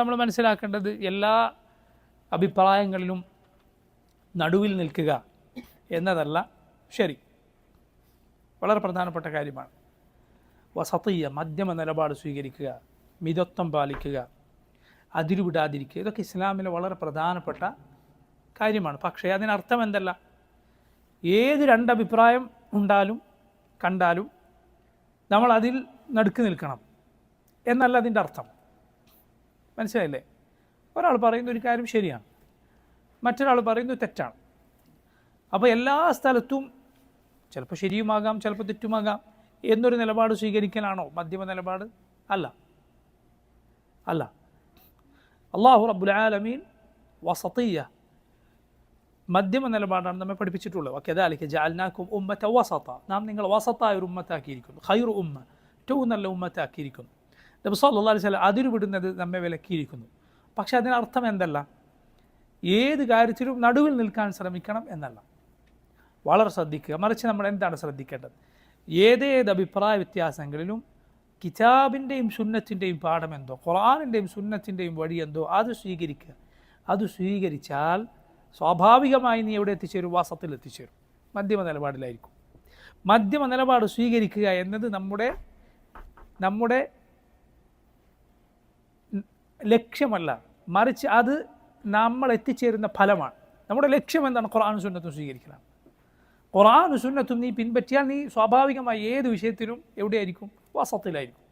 നമ്മൾ മനസ്സിലാക്കേണ്ടത് എല്ലാ അഭിപ്രായങ്ങളിലും നടുവിൽ നിൽക്കുക എന്നതല്ല ശരി. വളരെ പ്രധാനപ്പെട്ട കാര്യമാണ്. വസതീയ മധ്യമ നിലപാട് സ്വീകരിക്കുക മിതത്വം പാലിക്കുക അതിരുവിടാതിരിക്കുക ഇതൊക്കെ ഇസ്ലാമിലെ വളരെ പ്രധാനപ്പെട്ട കാര്യമാണ്. പക്ഷേ അതിനർത്ഥം എന്തല്ല? ഏത് രണ്ടഭിപ്രായം ഉണ്ടാലും കണ്ടാലും നമ്മൾ അതിൽ നടുക്ക് നിൽക്കണം. എന്നല്ല അതിന്റെ അർത്ഥം. മനസ്സിലായില്ലേ? ഒരാൾ പറയുന്ന ഒരു കാര്യം ശരിയാണ്. മറ്റൊരാൾ പറയുന്നത് തെറ്റാണ്. അപ്പോൾ എല്ലാ സ്ഥലത്തും ചിലപ്പോൾ ശരിയുമാകാം ചിലപ്പോൾ തെറ്റുമാകാം എന്നൊരു നിലപാട് സ്വീകരിക്കലാണോ? മധ്യമ നിലപാട് അല്ല. അല്ല. അള്ളാഹു റബ്ബുൽ ആലമീൻ വസത്തീയ മധ്യമ നിലപാടാണ് നമ്മെ പഠിപ്പിച്ചിട്ടുള്ളത്. ഓക്കെ അതാലിക്ക് ജാൽനാക്കും ഉമ്മത്തെ വസത്ത നാം നിങ്ങൾ വസത്തായ ഒരു ഉമ്മത്താക്കിയിരിക്കുന്നു. ഖൈറു ഉമ്മ. ഏറ്റവും നല്ല ഉമ്മത്താക്കിയിരിക്കുന്നു. നബി സല്ലല്ലാഹു അലൈഹി വസല്ലം അതിര് വിടുന്നത് നമ്മെ വിലക്കിയിരിക്കുന്നു. പക്ഷെ അതിനർത്ഥം എന്തല്ല? ഏത് കാര്യത്തിലും നടുവിൽ നിൽക്കാൻ ശ്രമിക്കണം എന്നല്ല. വളരെ ശ്രദ്ധിക്കുക. മറിച്ച് നമ്മൾ എന്താണ് ശ്രദ്ധിക്കേണ്ടത്? ഏതേത് അഭിപ്രായ വ്യത്യാസങ്ങളിലും കിതാബിന്റെയും സുന്നത്തിന്റെയും പാഠമെന്തോ ഖുറാനിന്റെയും സുന്നത്തിന്റെയും വഴി എന്തോ അത് സ്വീകരിക്കുക. അത് സ്വീകരിച്ചാൽ സ്വാഭാവികമായി നീ എവിടെ എത്തിച്ചേരും? വാസത്തിൽ എത്തിച്ചേരും. മധ്യമ നിലപാടിലായിരിക്കും. മധ്യമ നിലപാട് സ്വീകരിക്കുക എന്നത് നമ്മുടെ നമ്മുടെ ലക്ഷ്യമല്ല. മറിച്ച് അത് നമ്മൾ എത്തിച്ചേരുന്ന ഫലമാണ്. നമ്മുടെ ലക്ഷ്യം എന്താണ്? ഖുർആൻ സുന്നത്തും സ്വീകരിക്കണം ഖുർആാനും സുന്നത്തും നീ പിൻപറ്റിയാൽ നീ സ്വാഭാവികമായി ഏത് വിഷയത്തിലും എവിടെയായിരിക്കും? വസത്തിലായിരിക്കും.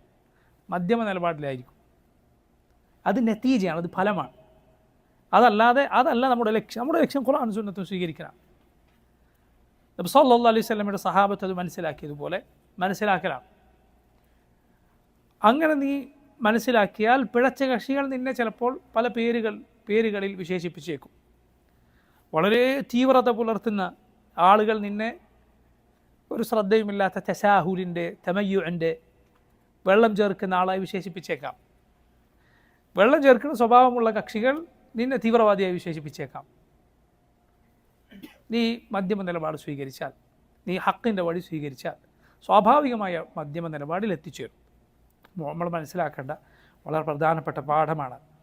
മധ്യമ നിലപാടിലായിരിക്കും. അത് നത്തീജയാണ് അത് ഫലമാണ്. അതല്ലാതെ അതല്ല നമ്മുടെ ലക്ഷ്യം. നമ്മുടെ ലക്ഷ്യം ഖുർആൻ സുന്നത്തും സ്വീകരിക്കണം സല്ലല്ലാഹു അലൈഹി സ്വലമയുടെ സഹാബത്ത് അത് മനസ്സിലാക്കിയതുപോലെ മനസ്സിലാക്കലാണ്. അങ്ങനെ നീ മനസ്സിലാക്കിയാൽ പിഴച്ച കക്ഷികൾ നിന്നെ ചിലപ്പോൾ പല പേരുകൾ പേരുകളിൽ വിശേഷിപ്പിച്ചേക്കും. വളരെ തീവ്രത പുലർത്തുന്ന ആളുകൾ നിന്നെ ഒരു ശ്രദ്ധയുമില്ലാത്ത തസാഹുലിന്റെ തെമയ്യുവിന്റെ വെള്ളം ചേർക്കുന്ന ആളായി വിശേഷിപ്പിച്ചേക്കാം. വെള്ളം ചേർക്കുന്ന സ്വഭാവമുള്ള കക്ഷികൾ നിന്നെ തീവ്രവാദിയായി വിശേഷിപ്പിച്ചേക്കാം. നീ മധ്യമ നിലപാട് സ്വീകരിച്ചാൽ നീ ഹക്കിന്റെ വഴി സ്വീകരിച്ചാൽ സ്വാഭാവികമായ മധ്യമ നിലപാടിൽ എത്തിച്ചേരും. നമ്മൾ മനസ്സിലാക്കേണ്ട വളരെ പ്രധാനപ്പെട്ട പാഠമാണ്.